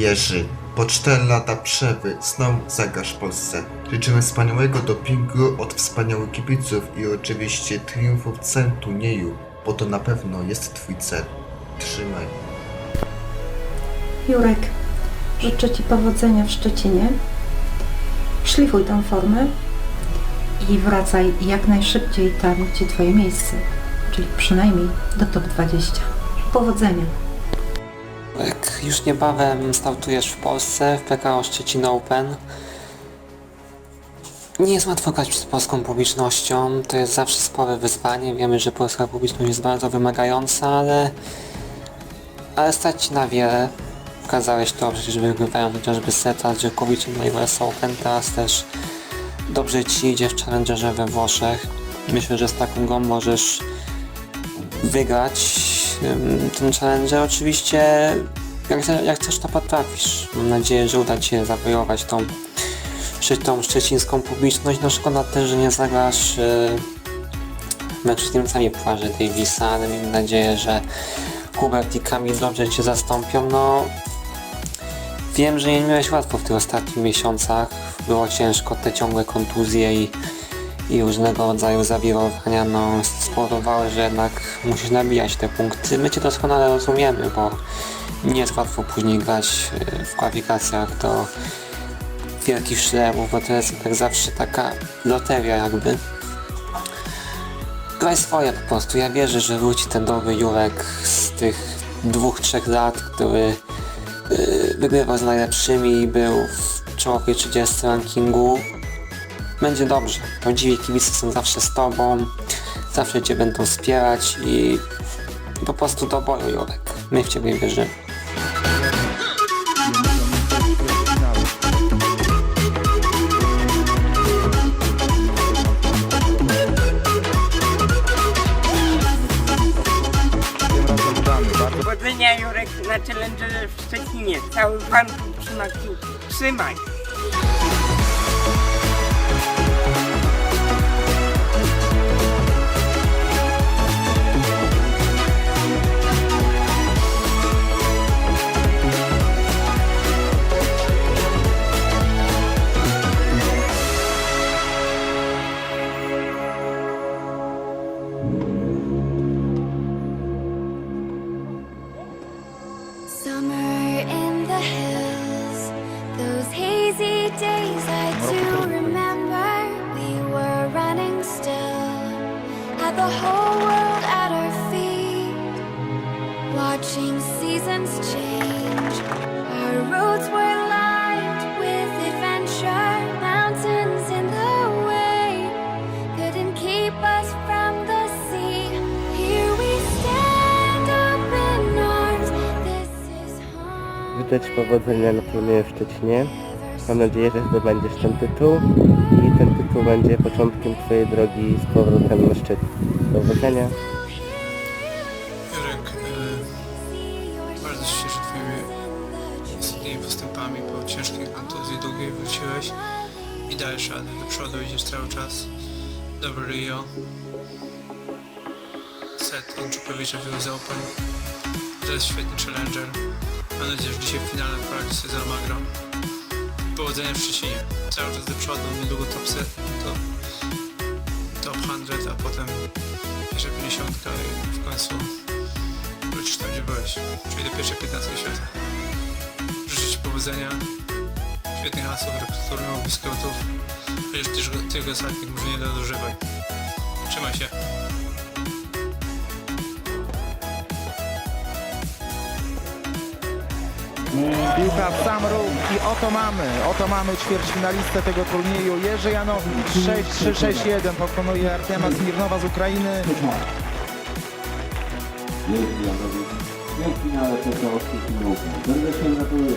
Jerzy, po 4 lata przerwy znowu zagrasz Polsce. Życzymy wspaniałego dopingu od wspaniałych kibiców i oczywiście triumfu w całym bo to na pewno jest twój cel. Trzymaj. Jurek, życzę Ci powodzenia w Szczecinie. Szlifuj tę formę i wracaj jak najszybciej tam, gdzie Twoje miejsce, czyli przynajmniej do top 20. Powodzenia! Jak już niebawem startujesz w Polsce w PKO Szczecin Open. Nie jest łatwo grać przed polską publicznością, to jest zawsze spore wyzwanie. Wiemy, że polska publiczność jest bardzo wymagająca, ale, ale stać ci na wiele. Pokazałeś to przecież wygrywając chociażby seta z Djokovicem na US Open, teraz też dobrze ci idzie w Challengerze we Włoszech. Myślę, że z taką grą możesz wygrać ten challenger. Oczywiście jak, jak chcesz to potrafisz. Mam nadzieję, że uda Ci się zawojować tą, tą szczecińską publiczność. No szkoda też, że nie zagrasz yy, mecz z Niemcami Pucharze Davisa, ale miejmy nadzieję, że Hubert i Kamil dobrze Cię zastąpią. No wiem, że nie miałeś łatwo w tych ostatnich miesiącach. Było ciężko, te ciągłe kontuzje i i różnego rodzaju zawirowania no, spowodowały, że jednak musisz nabijać te punkty. My Cię doskonale rozumiemy, bo nie jest łatwo później grać e, w kwalifikacjach do wielkich szlemów, bo to jest jak zawsze taka loteria jakby. Graj swoje po prostu. Ja wierzę, że wróci ten dobry Jurek z tych dwóch, trzech lat, który yy, wygrywał z najlepszymi i był w czołowej 30 rankingu będzie dobrze. Prawdziwi kibice są zawsze z tobą, zawsze cię będą wspierać i po prostu do boju, Jurek. My w ciebie wierzymy. Powodzenia Jurek na Challengerze w Szczecinie. Cały fan trzyma kciuki. Trzymaj! Days I do remember. We were running still, had the whole world at our feet, watching seasons change. Our roads were lined with adventure, mountains in the way couldn't keep us from the sea. Here we stand arms. This is home. Ci powodzenia na. Mam nadzieję, że zdobędziesz ten tytuł i ten tytuł będzie początkiem Twojej drogi z powrotem na szczyt. Powodzenia. Jurek, e, bardzo się cieszę Twoimi ostatnimi postępami po ciężkiej kontuzji długiej wróciłeś i dajesz radę, do przodu idziesz cały czas. Dobry Rio. Set Dżukowicza w US Open. To jest świetny challenger. Mam nadzieję, że dzisiaj w finale poradzi sobie z Almagro. Powodzenia w Szczecinie. Cały czas do przodu, niedługo top set, top, top 100, a potem pierwsza 50 i w końcu wrócisz tam, gdzie byłeś, czyli do pierwszej 15 świata. Życzę Ci powodzenia, świetnych hasów, reputatorów, biskotów, chociaż też tych ostatnich może nie nadużywaj. Trzymaj się. Piłka w sam róg i oto mamy, oto mamy ćwierćfinalistę tego turnieju Jerzy Janowicz 6-3-6-1 pokonuje Artema Smirnowa z Ukrainy Jerzy Janowicz, w finale Open. Serdecznie gratuluję.